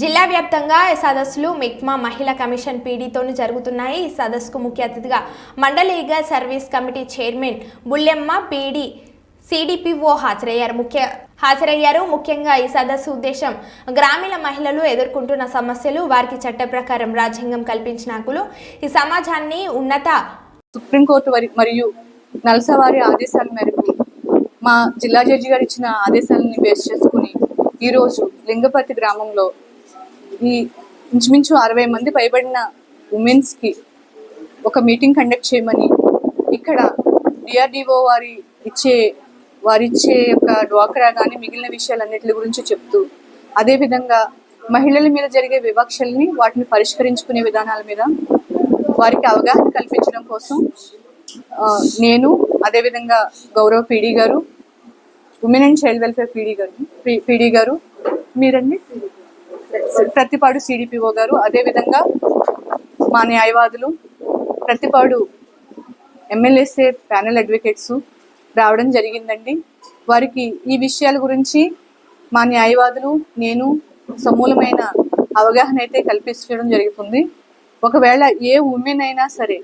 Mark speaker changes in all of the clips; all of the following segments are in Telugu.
Speaker 1: జిల్లా వ్యాప్తంగా సదస్సులు మిక్మా మహిళా కమిషన్ పీడీతోనూ జరుగుతున్నాయి. ఈ సదస్సుకు ముఖ్య అతిథిగా మండలీగ service committee chairman Bullemma PD CDPO హాజరయ్యారు. ముఖ్య హాజరయ్యారు. ముఖ్యంగా ఈ సదస్సు ఉద్దేశం గ్రామీణ మహిళలు ఎదుర్కొంటున్న సమస్యలు వారికి చట్ట ప్రకారం రాజ్యాంగం కల్పించిన హక్కులు ఈ సమాజాన్ని ఉన్నత
Speaker 2: సుప్రీంకోర్టు మరియు నల్సవారి ఆదేశాల మేరకు మా జిల్లా జడ్జి గారు ఇచ్చిన ఆదేశాలని బేస్ చేసుకుని ఈరోజు లింగపర్తి గ్రామంలో ఈ ఇంచుమించు అరవై మంది పైబడిన ఉమెన్స్కి ఒక మీటింగ్ కండక్ట్ చేయమని ఇక్కడ డిఆర్డిఓ వారి ఇచ్చే వారిచ్చే యొక్క డ్వాక్రా కానీ మిగిలిన విషయాలన్నిటి గురించి చెప్తూ అదేవిధంగా మహిళల మీద జరిగే వివక్షల్ని వాటిని పరిష్కరించుకునే విధానాల మీద వారికి అవగాహన కల్పించడం కోసం నేను అదేవిధంగా గౌరవ పీడీ గారు women and child welfare PD గారు పీ- పీడీ గారు మీరండి? ప్రతిపాడు సిడిపిఓ గారు అదేవిధంగా మా న్యాయవాదులు ప్రతిపాడు ఎమ్మెల్యేసే ప్యానెల్ అడ్వకేట్స్ రావడం జరిగిందండి. వారికి ఈ విషయాల గురించి మా న్యాయవాదులు నేను సమూలమైన అవగాహన అయితే కల్పించడం జరుగుతుంది. ఒకవేళ ఏ ఉమెన్ అయినా సరే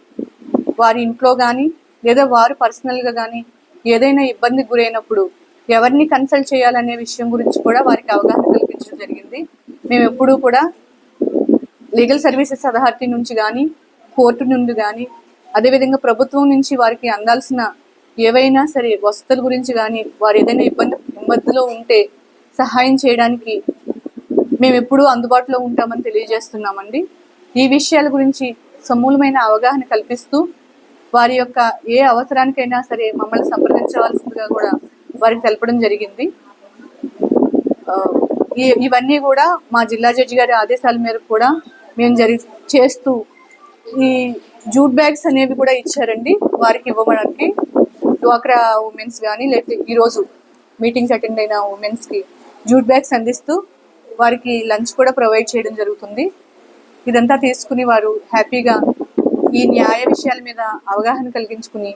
Speaker 2: వారి ఇంట్లో కానీ లేదా వారు పర్సనల్గా కానీ ఏదైనా ఇబ్బందికి గురైనప్పుడు ఎవరిని కన్సల్ట్ చేయాలనే విషయం గురించి కూడా వారికి అవగాహన కల్పించడం జరిగింది. మేము ఎప్పుడూ కూడా లీగల్ సర్వీసెస్ అథారిటీ నుంచి కానీ కోర్టు నుండి కానీ అదేవిధంగా ప్రభుత్వం నుంచి వారికి అందాల్సిన ఏవైనా సరే వసతుల గురించి కానీ వారు ఏదైనా ఇబ్బంది ఇబ్బందిలో ఉంటే సహాయం చేయడానికి మేము ఎప్పుడూ అందుబాటులో ఉంటామని తెలియజేస్తున్నామండి. ఈ విషయాల గురించి సమూలమైన అవగాహన కల్పిస్తూ వారి యొక్క ఏ అవసరానికైనా సరే మమ్మల్ని సంప్రదించవలసిందిగా కూడా వారికి తెలపడం జరిగింది. ఇవన్నీ కూడా మా జిల్లా జడ్జి గారి ఆదేశాల మేరకు కూడా మేము జరి చేస్తూ ఈ జూట్ బ్యాగ్స్ అనేవి కూడా ఇచ్చారండి. వారికి ఇవ్వడానికి డ్వాక్రా ఉమెన్స్ కానీ లేకపోతే ఈరోజు మీటింగ్స్ అటెండ్ అయిన ఉమెన్స్కి జూట్ బ్యాగ్స్ అందిస్తూ వారికి లంచ్ కూడా ప్రొవైడ్ చేయడం జరుగుతుంది. ఇదంతా తీసుకుని వారు హ్యాపీగా ఈ న్యాయ విషయాల మీద అవగాహన కలిగించుకుని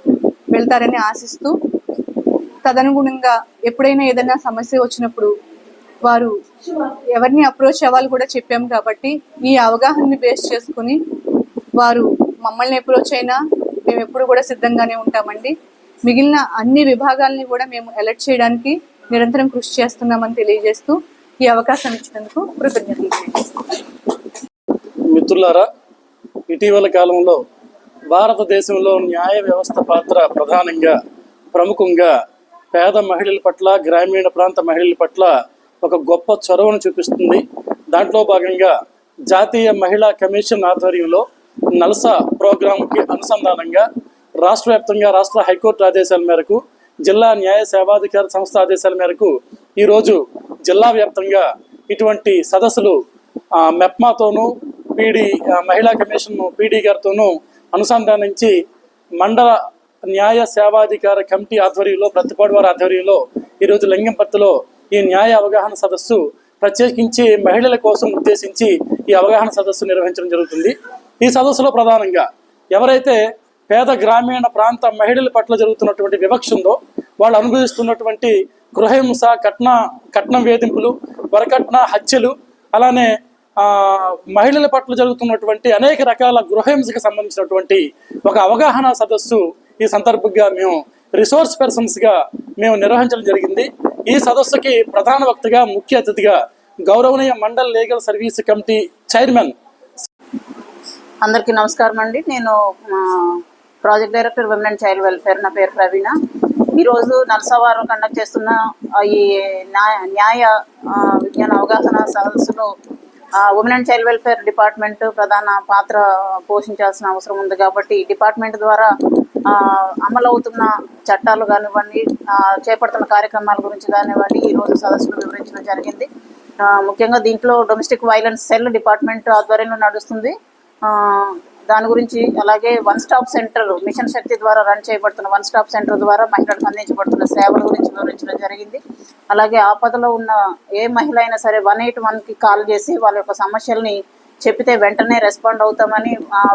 Speaker 2: వెళ్తారని ఆశిస్తూ తదనుగుణంగా ఎప్పుడైనా ఏదైనా సమస్య వచ్చినప్పుడు వారు ఎవరిని అప్రోచ్ అవ్వాలి కూడా చెప్పాం కాబట్టి ఈ అవగాహనని బేస్ చేసుకుని వారు మమ్మల్ని అప్రోచ్ అయినా మేము ఎప్పుడు కూడా సిద్ధంగానే ఉంటామండి. మిగిలిన అన్ని విభాగాల్ని కూడా మేము అలర్ట్ చేయడానికి నిరంతరం కృషి చేస్తున్నామని తెలియజేస్తూ ఈ అవకాశం ఇచ్చినందుకు కృతజ్ఞతలు.
Speaker 3: మిత్రులారా ఇటీవల కాలంలో భారతదేశంలో న్యాయ వ్యవస్థ పాత్ర ప్రధానంగా ప్రముఖంగా పేద మహిళల పట్ల గ్రామీణ ప్రాంత మహిళల పట్ల ఒక గొప్ప చొరవను చూపిస్తుంది. దాంట్లో భాగంగా జాతీయ మహిళా కమిషన్ ఆధ్వర్యంలో నల్సా ప్రోగ్రాంకి అనుసంధానంగా రాష్ట్ర వ్యాప్తంగా రాష్ట్ర హైకోర్టు ఆదేశాల మేరకు జిల్లా న్యాయ సేవాధికార సంస్థ ఆదేశాల మేరకు ఈరోజు జిల్లా వ్యాప్తంగా ఇటువంటి సదస్సులు మెప్మాతోనూ పీడీ మహిళా కమిషన్ పీడీ గారితోనూ అనుసంధానించి మండల న్యాయ సేవాధికార కమిటీ ఆధ్వర్యంలో ప్రతిపాడు వారి ఆధ్వర్యంలో ఈరోజు లింగంపర్తిలో ఈ న్యాయ అవగాహన సదస్సు ప్రత్యేకించి మహిళల కోసం ఉద్దేశించి ఈ అవగాహన సదస్సు నిర్వహించడం జరుగుతుంది. ఈ సదస్సులో ప్రధానంగా ఎవరైతే పేద గ్రామీణ ప్రాంత మహిళల పట్ల జరుగుతున్నటువంటి వివక్ష ఉందో వాళ్ళు అనుభవిస్తున్నటువంటి గృహహింస కట్న కట్నం వేధింపులు వరకట్న హత్యలు అలానే మహిళల పట్ల జరుగుతున్నటువంటి అనేక రకాల గృహహింసకు సంబంధించినటువంటి ఒక అవగాహన సదస్సు ఈ సందర్భంగా మేము రిసోర్స్ పర్సన్స్గా మేము నిర్వహించడం జరిగింది. ఈ సదస్సుకి ప్రధాన వక్తగా ముఖ్య అతిథిగా గౌరవనీయ mandal legal service committee chairman
Speaker 4: అందరికీ నమస్కారం అండి. నేను project director women and child welfare నా పేరు ప్రవీణ. ఈరోజు నర్సవారం కండక్ట్ చేస్తున్న ఈ న్యాయ న్యాయ విజ్ఞాన అవగాహన సదస్సులో women and child welfare department ప్రధాన పాత్ర పోషించాల్సిన అవసరం ఉంది కాబట్టి డిపార్ట్మెంట్ ద్వారా అమలవుతున్న చట్టాలు కానివ్వండి చేపడుతున్న కార్యక్రమాల గురించి కానివ్వండి ఈరోజు సదస్సులు వివరించడం జరిగింది. ముఖ్యంగా దీంట్లో డొమెస్టిక్ వైలెన్స్ సెల్ డిపార్ట్మెంట్ ఆధ్వర్యంలో నడుస్తుంది. దాని గురించి అలాగే one stop centre mission Shakti ద్వారా రన్ చేయబడుతున్న వన్ స్టాప్ సెంటర్ ద్వారా మహిళలకు అందించబడుతున్న సేవల గురించి వివరించడం జరిగింది. అలాగే ఆపదలో ఉన్న ఏ మహిళ అయినా సరే వన్ ఎయిట్ వన్కి కాల్ చేసి వాళ్ళ యొక్క సమస్యల్ని చెప్పితే వెంటనే రెస్పాండ్ అవుతామని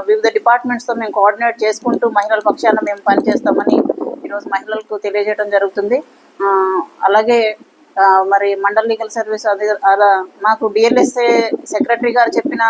Speaker 4: వివిధ డిపార్ట్మెంట్స్తో మేము కోఆర్డినేట్ చేసుకుంటూ మహిళల పక్షాన మేము పనిచేస్తామని ఈరోజు మహిళలకు తెలియజేయడం జరుగుతుంది. అలాగే మరి మండల్ లీగల్ సర్వీస్ అది అలా మాకు డిఎల్ఎస్ఏ సెక్రటరీ గారు చెప్పిన